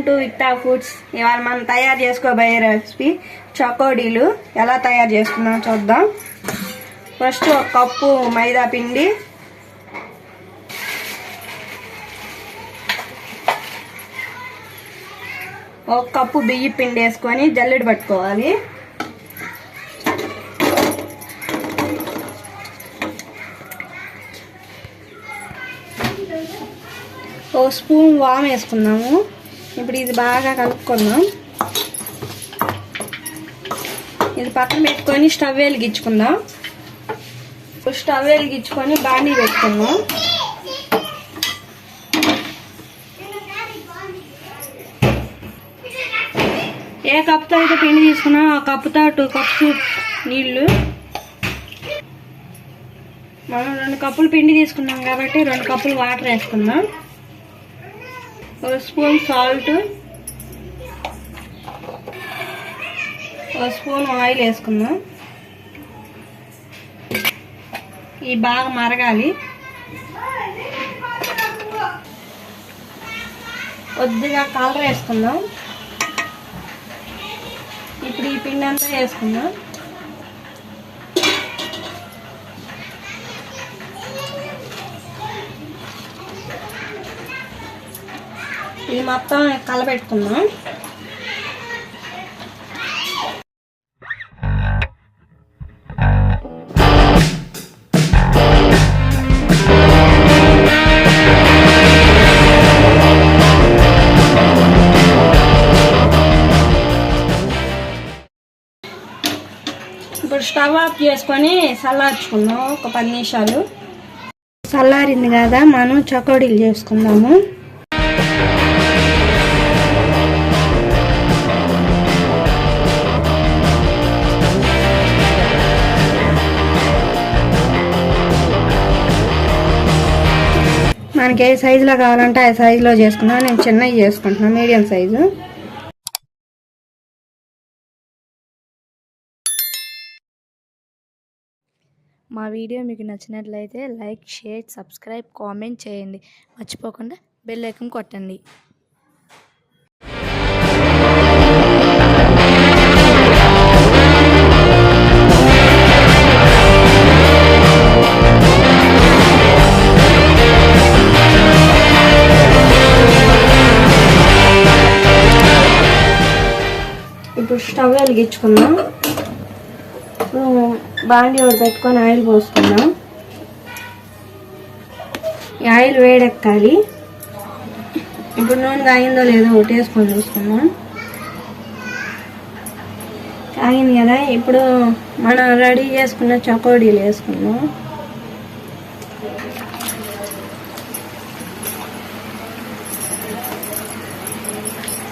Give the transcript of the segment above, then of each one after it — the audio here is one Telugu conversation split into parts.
Welcome to విక్తా foods. ఇవాళ మనం తయారు చేసుకోబోయే రెసిపీ. చకోడీలు. ఎలా తయారు చేసుకున్నాం చూద్దాం. ఫస్ట్ ఒక కప్పు మైదా పిండి. ఒక కప్పు బియ్య పిండి వేసుకొని జల్లెడ పట్టుకోవాలి. ఓ స్పూన్ వామ్ వేసుకున్నాము. ఇప్పుడు ఇది బాగా కలుపుకుందాం. ఇది పక్కన పెట్టుకొని స్టవ్ వెలిగించుకుందాం. స్టవ్ వెలిగించుకొని బాణీ పెట్టుకుందాం. ఏ కప్తో అయితే పిండి తీసుకున్నా ఆ కప్పుతో టూ కప్స్ నీళ్ళు. మనం రెండు కప్పులు పిండి తీసుకున్నాం కాబట్టి రెండు కప్పులు వాటర్ వేసుకుందాం. ఒక స్పూన్ సాల్ట్ ఒక స్పూన్ ఆయిల్ వేసుకుందాం. ఇవి బాగా మరగాలి. కొద్దిగా కలర్ వేసుకుందాం. ఇప్పుడు ఈ పిండి అంతా వేసుకుందాం. ఇది మొత్తం కలబెట్టుకుందాం. ఇప్పుడు స్టవ్ ఆఫ్ చేసుకొని చల్లార్చుకుందాం ఒక పది నిమిషాలు. చల్లారింది కదా మనం చకోడీలు చేసుకుందాము. మనకి ఏ సైజులో కావాలంటే ఆ సైజులో చేసుకున్నాను నేను చిన్నవి చేసుకుంటున్నాను మీడియం సైజు మా వీడియో మీకు నచ్చినట్లయితే లైక్ షేర్ సబ్స్క్రైబ్ కామెంట్ చేయండి. మర్చిపోకుండా బెల్ ఐకన్ కొట్టండి. స్టవ్ వెలిగించుకుందాం. బాండి ఒకటి పెట్టుకొని ఆయిల్ పోసుకుందాం. ఈ ఆయిల్ వేడెక్కాలి. ఇప్పుడు నూనె కాగిందో లేదో ఒకటి వేసుకొని చూసుకుందాం కాగింది కదా ఇప్పుడు మనం రెడీ చేసుకున్న చకోడీలు వేసుకుందాం.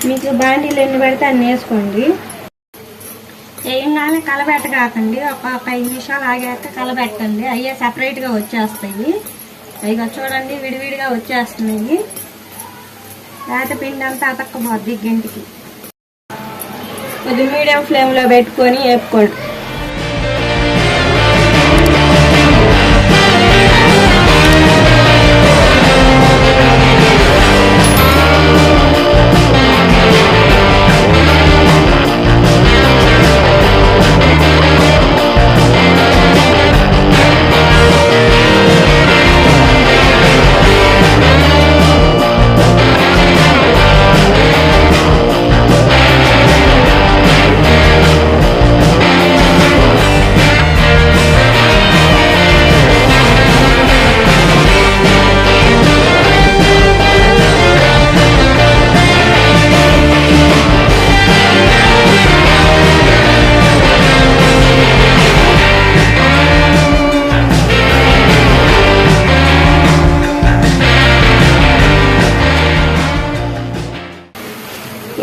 మీకు బాండీలు ఎన్ని పెడితే అన్ని వేసుకోండి. వేయంగానే కలబెట్ట కాకండి. ఒక పది నిమిషాలు ఆగాక కలబెట్టండి. అయ్యే సపరేట్గా వచ్చేస్తాయి. అవి చూడండి విడివిడిగా వచ్చేస్తున్నాయి. లేత పిండి అంతా అతక్కపోద్ది గంటికి. కొద్ది మీడియం ఫ్లేమ్లో పెట్టుకొని వేపుకోండి.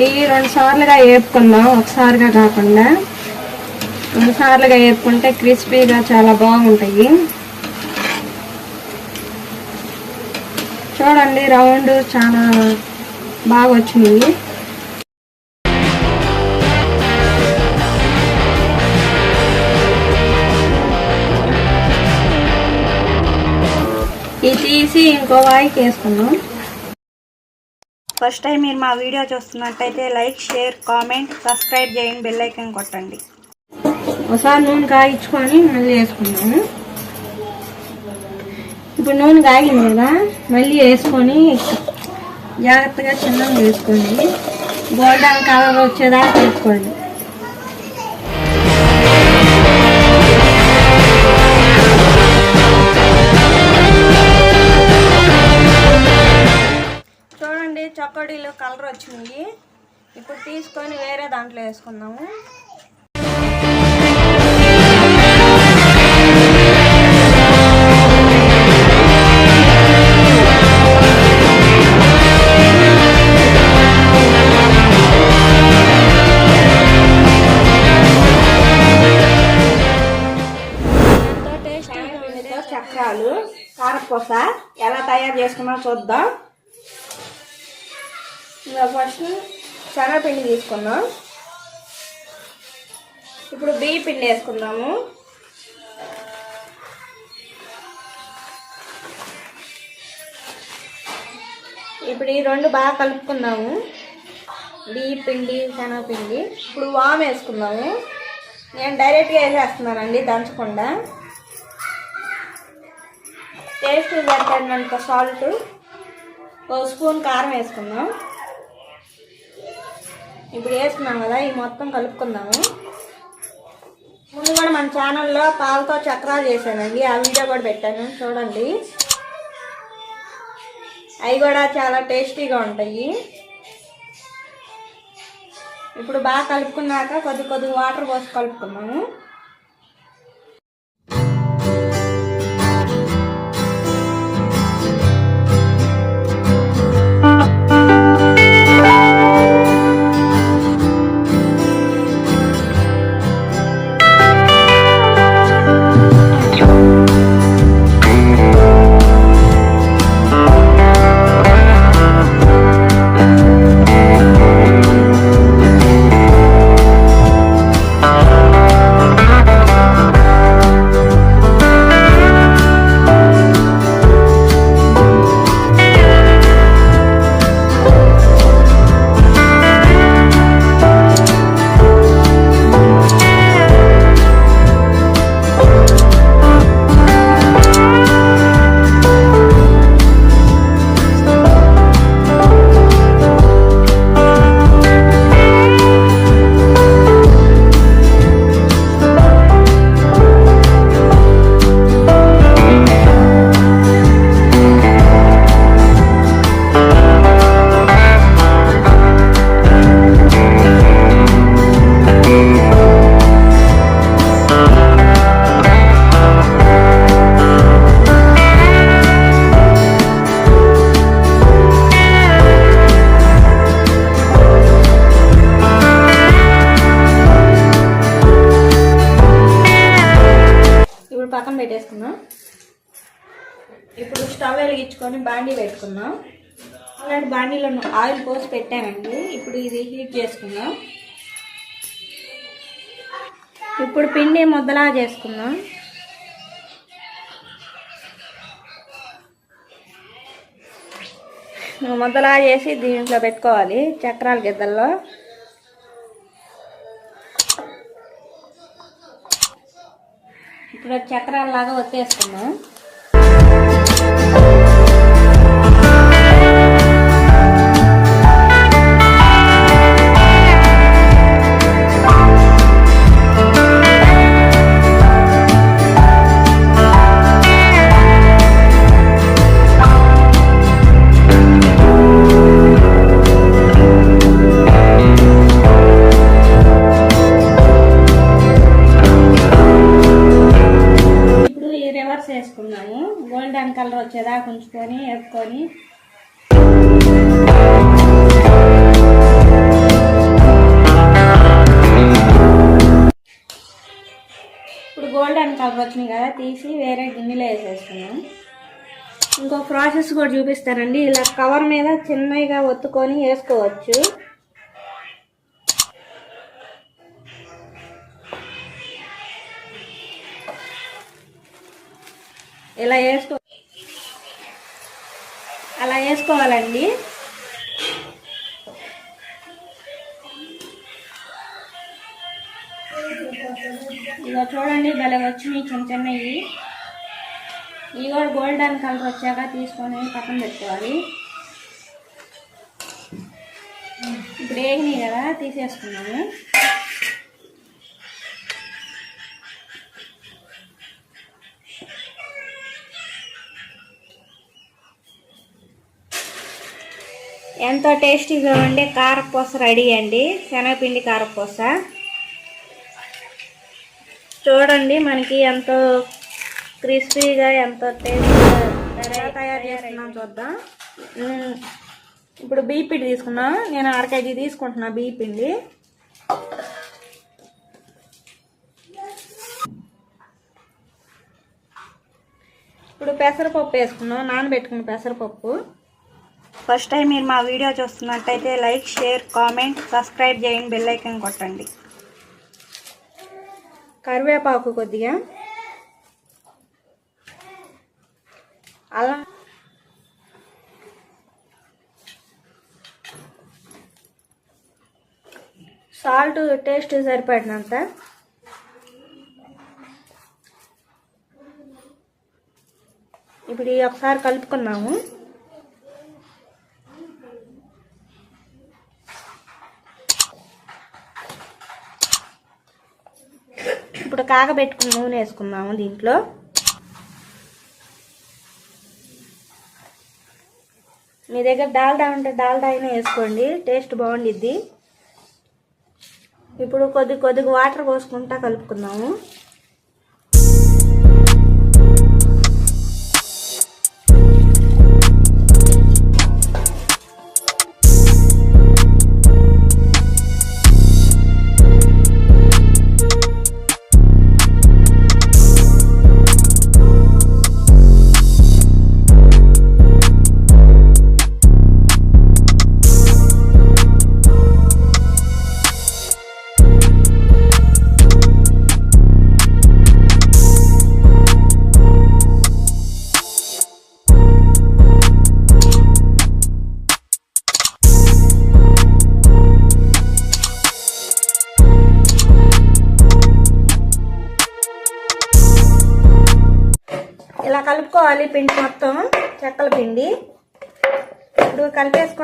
ఇవి రెండు సార్లుగా వేపుకుందాం ఒకసారిగా కాకుండా రెండు సార్లుగా వేపుకుంటే క్రిస్పీగా చాలా బాగుంటాయి. చూడండి రౌండ్ చాలా బాగా వచ్చింది. ఇది తీసి ఇంకో వాయికి వేసుకున్నాం ఫస్ట్ టైం మీరు మా వీడియో చూస్తున్నట్టయితే లైక్ షేర్ కామెంట్ సబ్స్క్రైబ్ చేయండి బెల్ ఐకన్ కొట్టండి. ఒకసారి నూనె కాగించుకొని మళ్ళీ వేసుకున్నాను ఇప్పుడు నూనె కాగింది కదా మళ్ళీ వేసుకొని జాగ్రత్తగా చిన్నగా వేసుకోండి గోల్డెన్ కలర్ వచ్చేదాకా వేసుకోండి. కలర్ ఇప్పుడు తీసుకొని వేరే దాంట్లో వేసుకుందాము. చక్రాలు. కారపూస ఎలా తయారు చేసుకున్నా చూద్దాం. ఇంకా ఫస్ట్ శనగపిండి తీసుకుందాం. ఇప్పుడు బియ్య పిండి వేసుకుందాము. ఇప్పుడు ఈ రెండు బాగా కలుపుకుందాము. బియ్య పిండి శనగపిండి ఇప్పుడు వామ్ వేసుకుందాము. నేను డైరెక్ట్గా వేసేస్తున్నానండి దంచకుండా. టేస్ట్ సరిపడినంత సాల్ట్ ఒక స్పూన్ కారం వేసుకుందాం. ఇప్పుడు వేసుకున్నాం కదా ఈ మొత్తం కలుపుకుందాము. ముందు కూడా మన ఛానల్లో పాలతో చక్రాలు చేశానండి. ఆ వీడియో కూడా పెట్టాను చూడండి. అవి కూడా చాలా టేస్టీగా ఉంటాయి. ఇప్పుడు బాగా కలుపుకున్నాక కొద్ది కొద్ది వాటర్ పోసి కలుపుకున్నాము పక్కన పెట్టేసుకున్నాం ఇప్పుడు స్టవ్ వెలిగించుకొని బాండీ పెట్టుకున్నాం అలాంటి బాండీలో ఆయిల్ పోసి పెట్టానండి. ఇప్పుడు ఇది హీట్ చేసుకుందాం. ఇప్పుడు పిండి ముద్దలా చేసుకుందాం. ముద్దలా చేసి దీంట్లో పెట్టుకోవాలి చక్రాల గిద్దల్లో. ఇప్పుడు చక్రాలలాగా ఒత్తేసుకుందాం. వచ్చినాయి కదా తీసి వేరే గిన్నెలో వేసేస్తున్నాం. ఇంకో ప్రాసెస్ కూడా చూపిస్తానండి. ఇలా కవర్ మీద చిన్నగా ఒత్తుకొని వేసుకోవచ్చు. ఇలా వేసుకో అలా వేసుకోవాలండి. ఇక చూడండి భలే వచ్చినాయి చిన్న చిన్నవి. ఇవి కూడా గోల్డెన్ కలర్ వచ్చాక తీసుకొని పక్కన పెట్టుకోవాలి. ఇప్పుడు వేగినాయి కదా తీసేసుకున్నాము ఎంతో టేస్టీగా ఉండే కారపూస రెడీ అండి శనగపిండి కారపూస. చూడండి మనకి ఎంతో క్రిస్పీగా ఎంతో టేస్టీగా ఎలా తయారు చేస్తున్నాం చూద్దాం. ఇప్పుడు బియ్య పిండి తీసుకున్నా నేను అర కేజీ తీసుకుంటున్నా బియ్య పిండి. ఇప్పుడు పెసరపప్పు వేసుకున్నాం నానబెట్టుకున్న పెసరపప్పు. ఫస్ట్ టైం మీరు మా వీడియో చూస్తున్నట్టయితే లైక్ షేర్ కామెంట్ సబ్స్క్రైబ్ చేయండి బెల్ ఐకాన్ కొట్టండి. కరివేపాకు కొద్దిగా. అలా. సాల్ట్ టేస్ట్ సరిపడినంత. ఇప్పుడు ఒకసారి కలుపుకున్నాము కాగబెట్టుకున్న నూనె వేసుకున్నాము దీంట్లో. మీ దగ్గర డాల్డా ఉంటే డాల్డా అయినా వేసుకోండి టేస్ట్ బాగుండిద్ది. ఇప్పుడు కొద్ది కొద్దిగా వాటర్ పోసుకుంటా కలుపుకుందాము.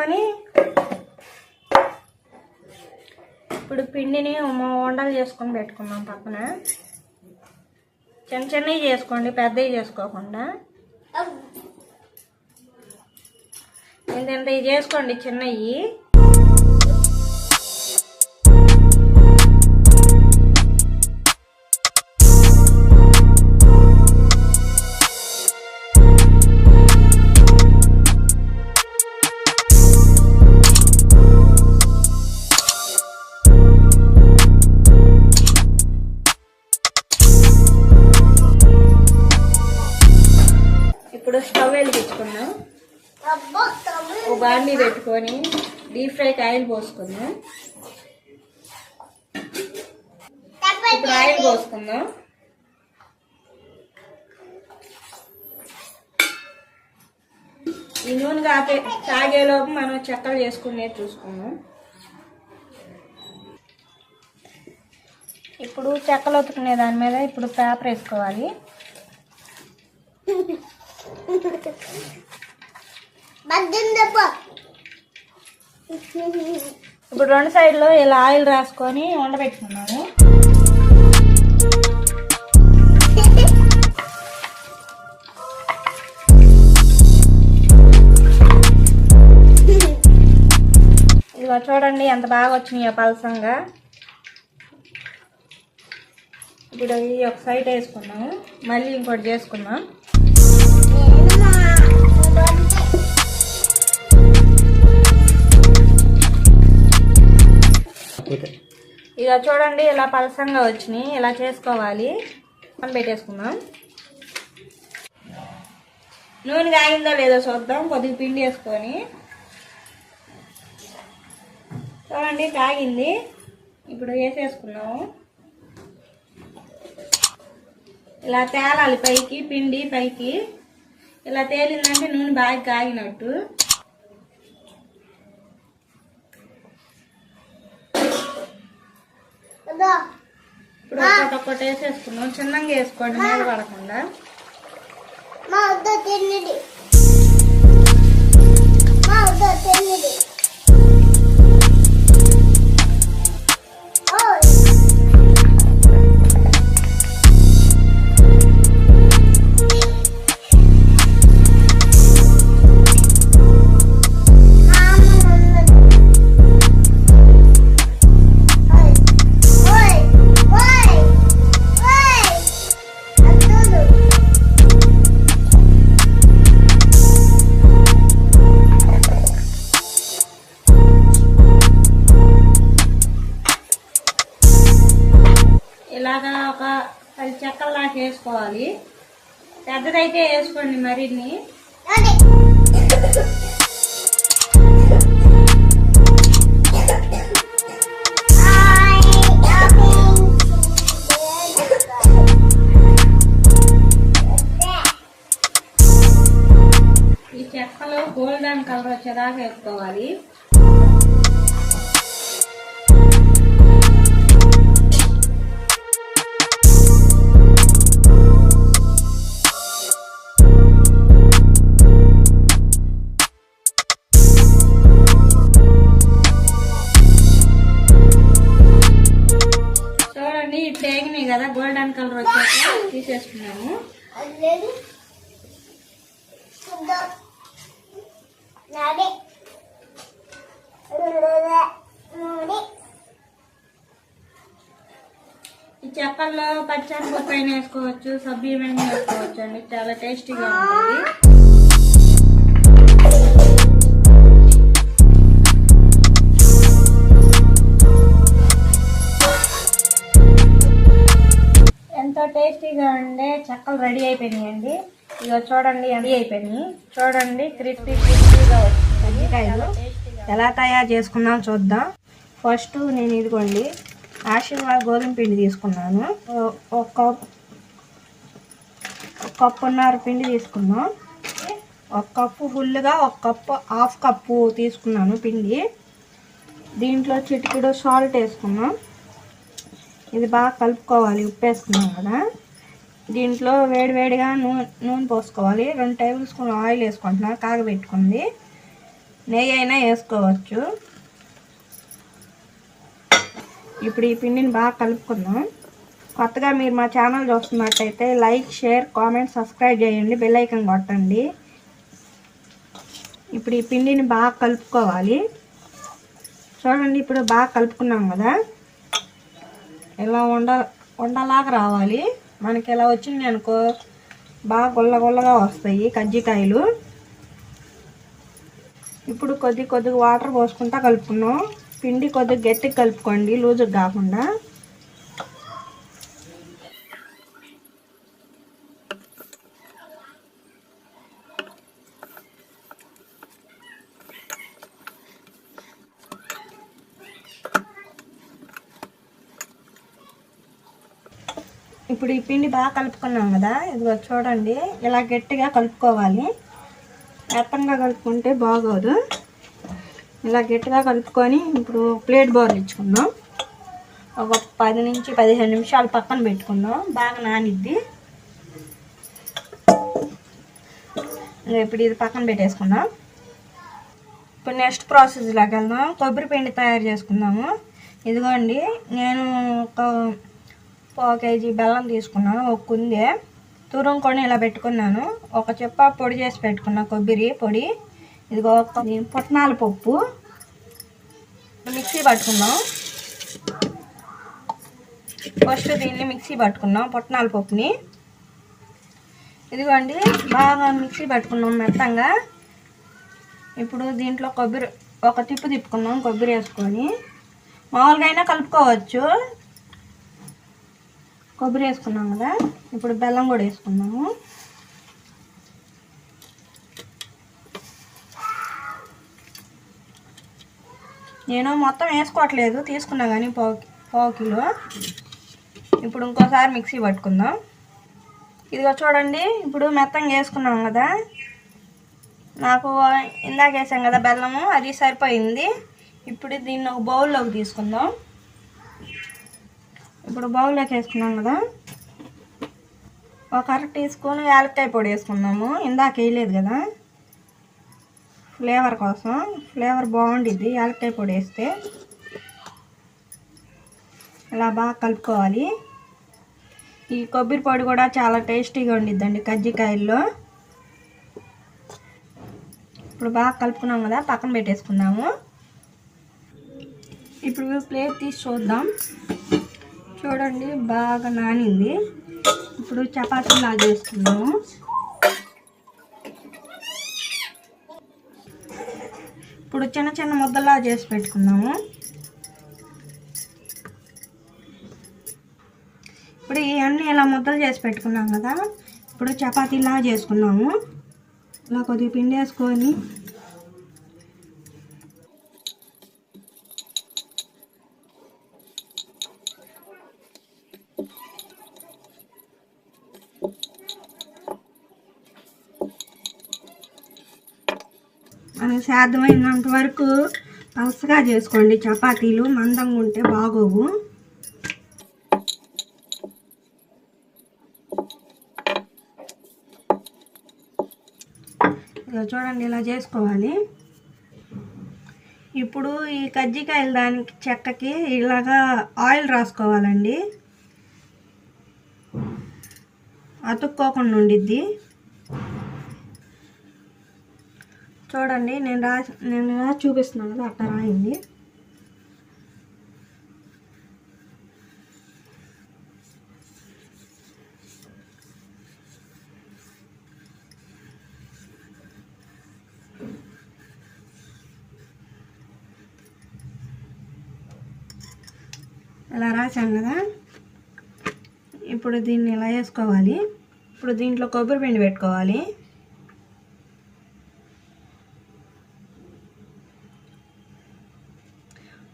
కలిపేసుకొని ఇప్పుడు పిండిని ఉండలు చేసుకొని పెట్టుకున్నాం పక్కన. చిన్న చిన్నవి చేసుకోండి పెద్దవి చేసుకోకుండా. ఇంత ఇంత చేసుకోండి చిన్నవి. పోసుకుందాం ఇప్పుడు ఆయిల్ పోసుకుందాం. ఈ నూనె కాపే తాగేలోపు మనం చెక్కలు చేసుకునే చూసుకుందాం. ఇప్పుడు చెక్కలు ఒత్తుకునే దాని మీద ఇప్పుడు పేపర్ వేసుకోవాలి. ఇప్పుడు రెండు సైడ్లో ఇలా ఆయిల్ రాసుకొని ఉండబెట్టుకున్నాము ఇదిగో చూడండి ఎంత బాగా వచ్చినాయో పలసంగా. ఇప్పుడు ఈ ఒక సైడ్ వేసుకున్నాము మళ్ళీ ఇంకోటి చేసుకుందాం. ఇక చూడండి ఇలా పలసంగా వచ్చినాయి. ఇలా చేసుకోవాలి? మనం పెట్టేసుకుందాం. నూనె కాగిందో లేదో చూద్దాం. కొద్దిగా పిండి వేసుకొని. చూడండి కాగింది. ఇప్పుడు వేసేసుకున్నాము. ఇలా తేలాలి పైకి పిండి పైకి. ఇలా తేలిందంటే నూనె బాగా కాగినట్టు. ఇప్పుడు ఒక్కటి ఒక్కటి వేసేసుకున్నాం చిన్నగా వేసుకోండి మీద పడకుండా. మా వద్ద తిన్నది మా వద్ద తిన్నది వేసుకోవాలి. పెద్దదైతే వేసుకోండి మరిన్ని. ఈ చెక్కలు గోల్డెన్ కలర్ వచ్చేదాకా వేసుకోవాలి. చేసుకున్నాము ఈ చెప్పల్లో పచ్చడి పైన వేసుకోవచ్చు సబ్బియమైన వేసుకోవచ్చు అండి. చాలా టేస్టీగా ఉంటుంది. టేస్టీగా ఉండే చెక్కలు రెడీ అయిపోయినాయండి. ఇక చూడండి రెడీ అయిపోయినాయి. చూడండి క్రిస్పీ క్రిస్పీగా వచ్చింది. కాయలు ఎలా తయారు చేసుకున్నాం చూద్దాం. ఫస్ట్ నేను ఇదిగోండి ఆశీర్వాద్ గోధుమ పిండి తీసుకున్నాను. ఒక కప్ ఒక కప్పున్నర పిండి తీసుకున్నాం. ఒక కప్పు ఫుల్గా ఒక కప్పు హాఫ్ కప్పు తీసుకున్నాను పిండి. దీంట్లో చిటికెడు సాల్ట్ వేసుకున్నాం. ఇది బాగా కలుపుకోవాలి ఉప్పు వేసుకున్నాం కదా. దీంట్లో వేడివేడిగా నూనె నూనె పోసుకోవాలి. రెండు టేబుల్ స్పూన్ ఆయిల్ వేసుకుంటున్నాను కాగబెట్టుకుంది. నెయ్యి అయినా వేసుకోవచ్చు. ఇప్పుడు ఈ పిండిని బాగా కలుపుకుందాం. కొత్తగా మీరు మా ఛానల్ చూస్తున్నట్టయితే లైక్ షేర్ కామెంట్ సబ్స్క్రైబ్ చేయండి. బెల్ ఐకన్ కొట్టండి. ఇప్పుడు ఈ పిండిని బాగా కలుపుకోవాలి. చూడండి ఇప్పుడు బాగా కలుపుకున్నాం కదా. ఇలా ఉండ ఉండలాగా రావాలి. మనకి ఇలా వచ్చింది అనుకో బాగా గుల్ల గుల్లగా వస్తాయి కజ్జికాయలు. ఇప్పుడు కొద్ది కొద్దిగా వాటర్ పోసుకుంటా కలుపుకున్నాం. పిండి కొద్దిగా గట్టిగా కలుపుకోండి లూజుగా కాకుండా. ఇప్పుడు ఈ పిండి బాగా కలుపుకున్నాం కదా ఇదిగో చూడండి ఇలా గట్టిగా కలుపుకోవాలి. ఎత్తంగా కలుపుకుంటే బాగోదు. ఇలా గట్టిగా కలుపుకొని ఇప్పుడు ప్లేట్ బౌల్ ఇచ్చుకుందాం. ఒక పది నుంచి పదిహేను నిమిషాలు పక్కన పెట్టుకుందాం. బాగా నానిద్ది. ఇప్పుడు ఇది పక్కన పెట్టేసుకుందాం. ఇప్పుడు నెక్స్ట్ ప్రాసెస్లోకి వెళ్దాం. కొబ్బరి పిండి తయారు చేసుకుందాము. ఇదిగోండి నేను ఒక పావు కేజీ బెల్లం తీసుకున్నాను ఒక కుందే తురుముకొని ఇలా పెట్టుకున్నాను. ఒక చెప్ప పొడి చేసి పెట్టుకున్నా కొబ్బరి పొడి. ఇదిగో ఒక పుట్నాల పప్పు. మిక్సీ పట్టుకున్నాం ఫస్ట్ దీన్ని మిక్సీ పట్టుకున్నాం పుట్నాల పప్పుని. ఇదిగోండి బాగా మిక్సీ పట్టుకున్నాం మెత్తంగా. ఇప్పుడు దీంట్లో కొబ్బరి ఒక తిప్పు తిప్పుకున్నాం కొబ్బరి వేసుకొని. మామూలుగా అయినా కలుపుకోవచ్చు. కొబ్బరి వేసుకున్నాం కదా ఇప్పుడు బెల్లం కూడా వేసుకున్నాము నేను మొత్తం వేసుకోవట్లేదు తీసుకున్నా కానీ పావు పావు కిలో. ఇప్పుడు ఇంకోసారి మిక్సీ పట్టుకుందాం. ఇదిగో చూడండి ఇప్పుడు మెత్తంగా వేసుకున్నాం కదా. నాకు ఇందాక వేసాం కదా బెల్లము అది సరిపోయింది. ఇప్పుడు దీన్ని ఒక బౌల్లోకి తీసుకుందాం. ఇప్పుడు బౌల్లోకి వేసుకున్నాం కదా. ఒక అర టీ స్పూన్ యాలక్కాయ పొడి వేసుకున్నాము ఇందాక వేయలేదు కదా. ఫ్లేవర్ కోసం. ఫ్లేవర్ బాగుండిద్ది. యాలక్కాయ పొడి వేస్తే. ఇలా బాగా కలుపుకోవాలి. ఈ కొబ్బరి పొడి కూడా చాలా టేస్టీగా ఉండిద్దండి కజ్జికాయల్లో. ఇప్పుడు బాగా కలుపుకున్నాం కదా. పక్కన పెట్టేసుకుందాము. ఇప్పుడు ప్లేట్ తీసి చూద్దాం. చూడండి బాగా నానింది. ఇప్పుడు చపాతీలా చేసుకున్నాము ఇప్పుడు చిన్న చిన్న ముద్దలా చేసి పెట్టుకున్నాము ఇప్పుడు ఇవన్నీ ఇలా ముద్దలు చేసి పెట్టుకున్నాం కదా. ఇప్పుడు చపాతీలా చేసుకున్నాము ఇలా కొద్దిగా పిండి వేసుకొని సాధ్యమైనంత వరకు పలసగా చేసుకోండి. చపాతీలు మందంగా ఉంటే బాగోవు. ఇలా చూడండి ఇలా చేసుకోవాలి. ఇప్పుడు ఈ కజ్జికాయలు దానికి చెక్కకి ఇలాగా ఆయిల్ రాసుకోవాలండి. అతుక్కోకుండా ఉండిద్ది. చూడండి నేను రా నేను ఇలా చూపిస్తున్నాను కదా అట్లా రాయింది. ఇలా రాశాను కదా. ఇప్పుడు దీన్ని ఇలా వేసుకోవాలి? ఇప్పుడు దీంట్లో కొబ్బరి పిండి పెట్టుకోవాలి.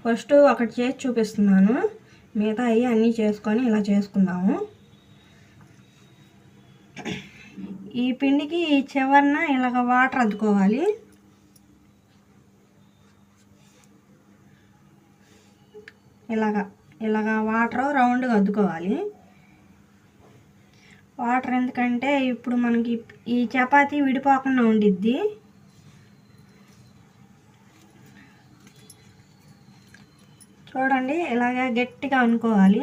ఫస్ట్ ఒకటి చేసి చూపిస్తున్నాను. మిగతా అవి అన్నీ చేసుకొని ఇలా చేసుకుందాము. ఈ పిండికి ఈ చివరన ఇలాగ వాటర్ అద్దుకోవాలి. ఇలాగా ఇలాగా వాటర్ రౌండ్గా అద్దుకోవాలి. వాటర్ ఎందుకంటే ఇప్పుడు మనకి ఈ చపాతీ విడిపోకుండా ఉండిద్ది. చూడండి ఇలాగ గట్టిగా అనుకోవాలి.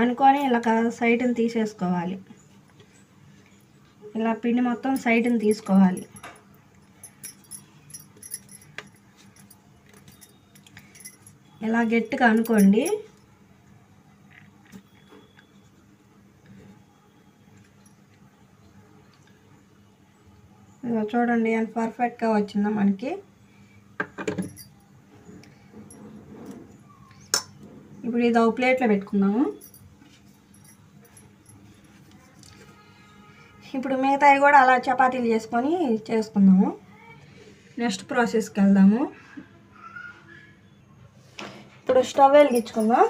అనుకొని ఇలా సైడ్ని తీసేసుకోవాలి. ఇలా పిండి మొత్తం సైడ్ని తీసుకోవాలి. ఇలా గట్టిగా అనుకోండి. చూడండి ఎంత పర్ఫెక్ట్గా వచ్చిందో మనకి. ఇప్పుడు ఇది ఒక ప్లేట్లో పెట్టుకుందాము. ఇప్పుడు మిగతాయి కూడా అలా చపాతీలు చేసుకొని చేసుకుందాము. నెక్స్ట్ ప్రాసెస్కి వెళ్దాము. ఇప్పుడు స్టవ్ వెలిగించుకుందాం.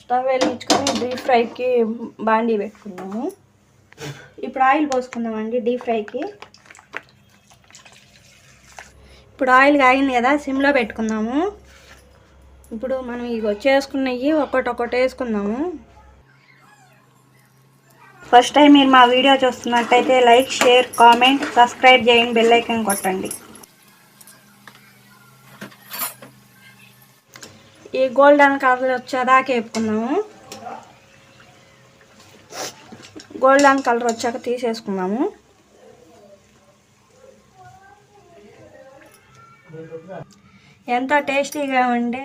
స్టవ్ వెలిగించుకొని డీప్ ఫ్రైకి బాండీ పెట్టుకుందాము. ఇప్పుడు ఆయిల్ పోసుకుందామండి డీప్ ఫ్రైకి ఇప్పుడు ఆయిల్ కాగింది కదా సిమ్లో పెట్టుకుందాము. ఇప్పుడు మనం ఇగో చేసుకున్నవి ఒక్కటి ఒక్కటి వేసుకుందాము. ఫస్ట్ టైం మీరు మా వీడియో చూస్తున్నట్టయితే లైక్ షేర్ కామెంట్ సబ్స్క్రైబ్ చేయండి బెల్ ఐకాన్ కొట్టండి. ఈ గోల్డెన్ కలర్ వచ్చేదాకా వేపుకుందాము. గోల్డెన్ కలర్ వచ్చాక తీసేసుకుందాము. ఎంతో టేస్టీగా ఉండే?